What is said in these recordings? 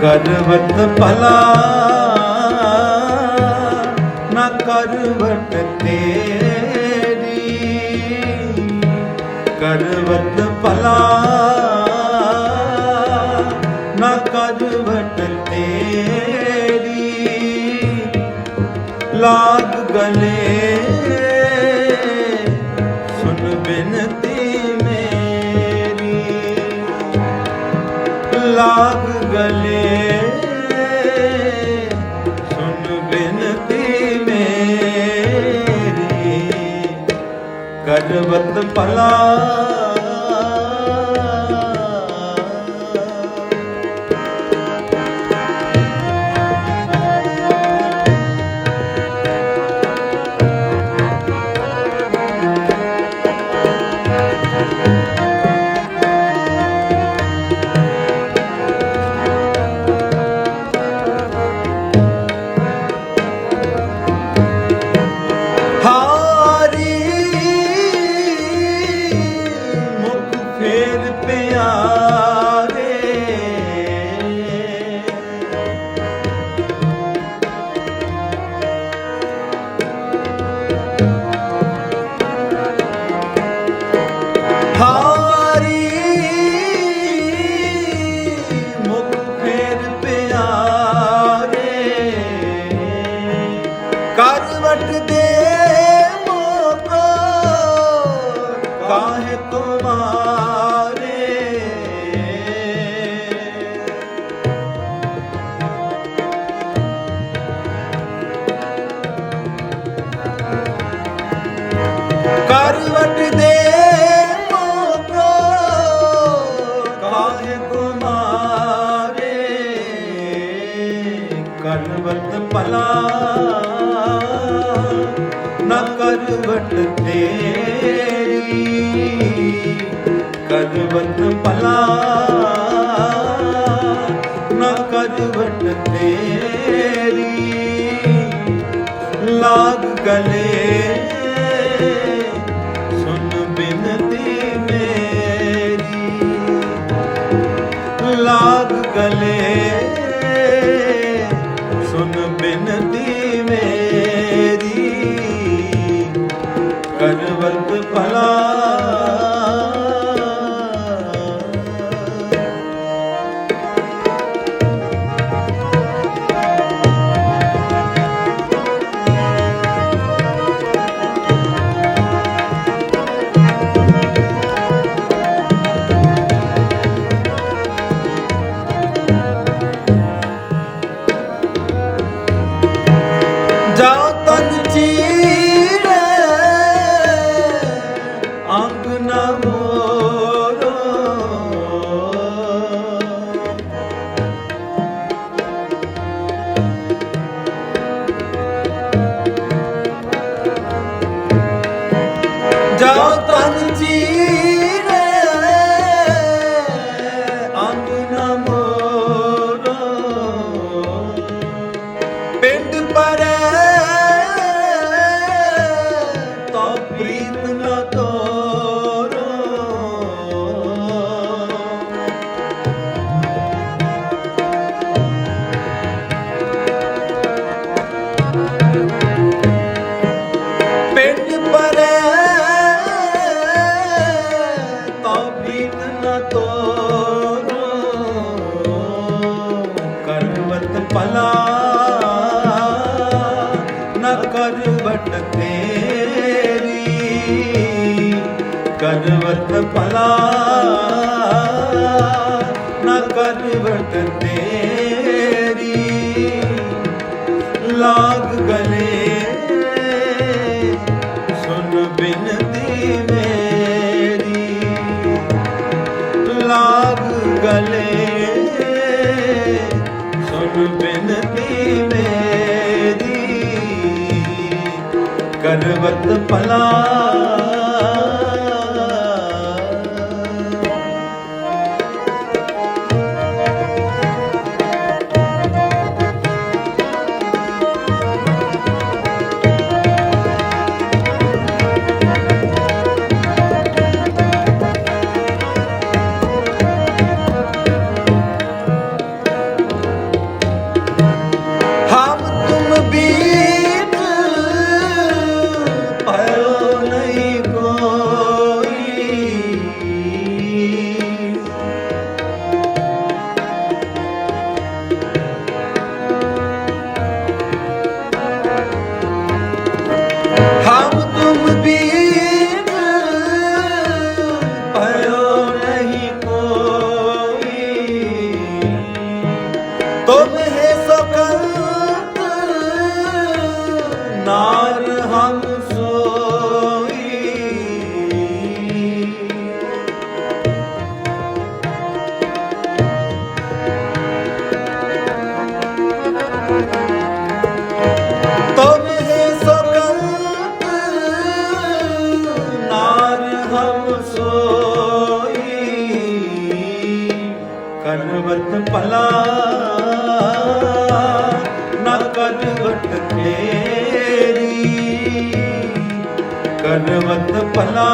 ਕਰਵਤ ਭਲਾ ਨਾ ਕਰਵਟ ਤੇਰੀ ਕਰਵਤ ਭਲਾ ਨਾ ਕਰਵਟ ਤੇਰੀ ਲਾਗ ਗਲੇ ਸੁਨ ਬਿਨਤੀ ਮੇਰੀ ਲਾਗ ਕਰਵਤ ਭਲਾ। ਕਰਵਟ ਭਲਾ ਨਾ ਕਰਵਟ ਤੇਰੀ। ਕਰਵਟ ਭਲਾ। ਨਾ ਕਰਵਟ ਤੇਰੀ। ਲਾਗ ਗਲੇ ਨ ਕਰਵਟ ਤੇਰੀ। ਲਾਗ ਗਲੇ ਸੁਨ ਬਿਨਤੀ ਮੇਰੀ। ਲਾਗ ਗਲੇ ਸੁਨ ਬਿਨਤੀ ਮੇਰੀ। ਕਰਵਤ ਭਲਾ ਕਰਵਤ ਭਲਾ ਨਾ ਕਰਵਟ ਤੇਰੀ। ਕਰਵਤ ਭਲਾ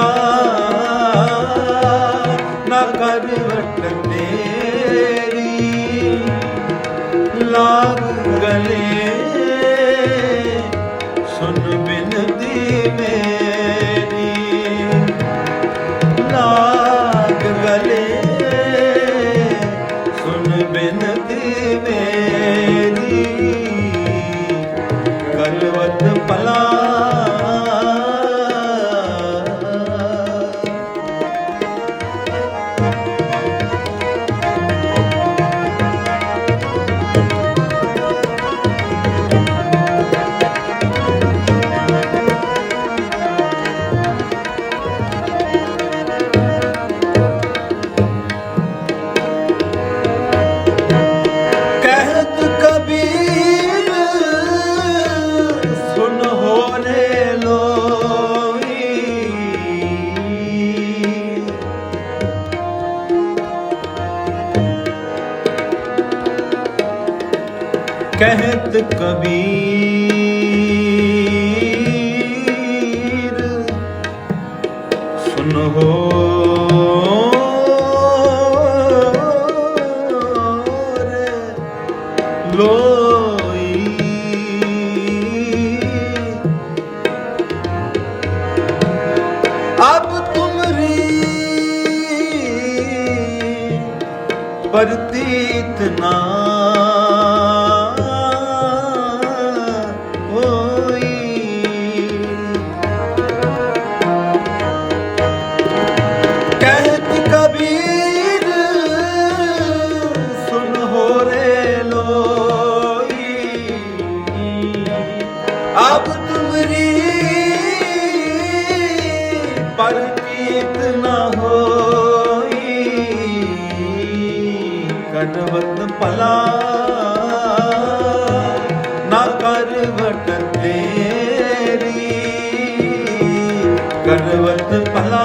ਨਾ ਕਰਵਟ ਤੇਰੀ। ਲਾਗ ਕਹਿਤ ਕਬੀਰ ਸੁਨ ਹੋਰੇ ਲੋਈ। ਅਬ ਤੁਮਰੀ ਪ੍ਰਤੀਤ ਪਰਤੀਤ ਨਾ ਹੋਈ। ਕਟਵਤ ਭਲਾ ਨਾ ਕਰਵਟ ਤੇਰੀ। ਕਰਵਤ ਭਲਾ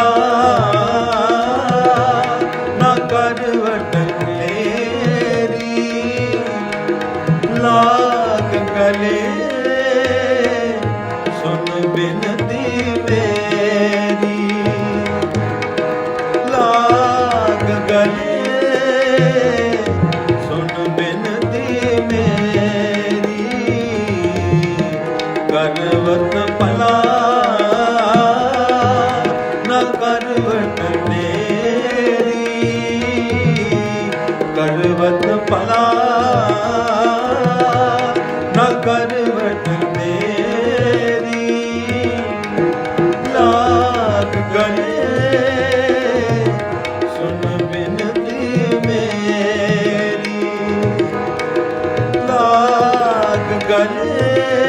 ਕਰਵਤ ਨਾ ਕਰਵਟ ਮੇਰੀ। ਲਾਗ ਗਲੇ ਸੁਣ ਬਿਨਤੀ ਮੇਰੀ। ਲਾਗ ਗਲੇ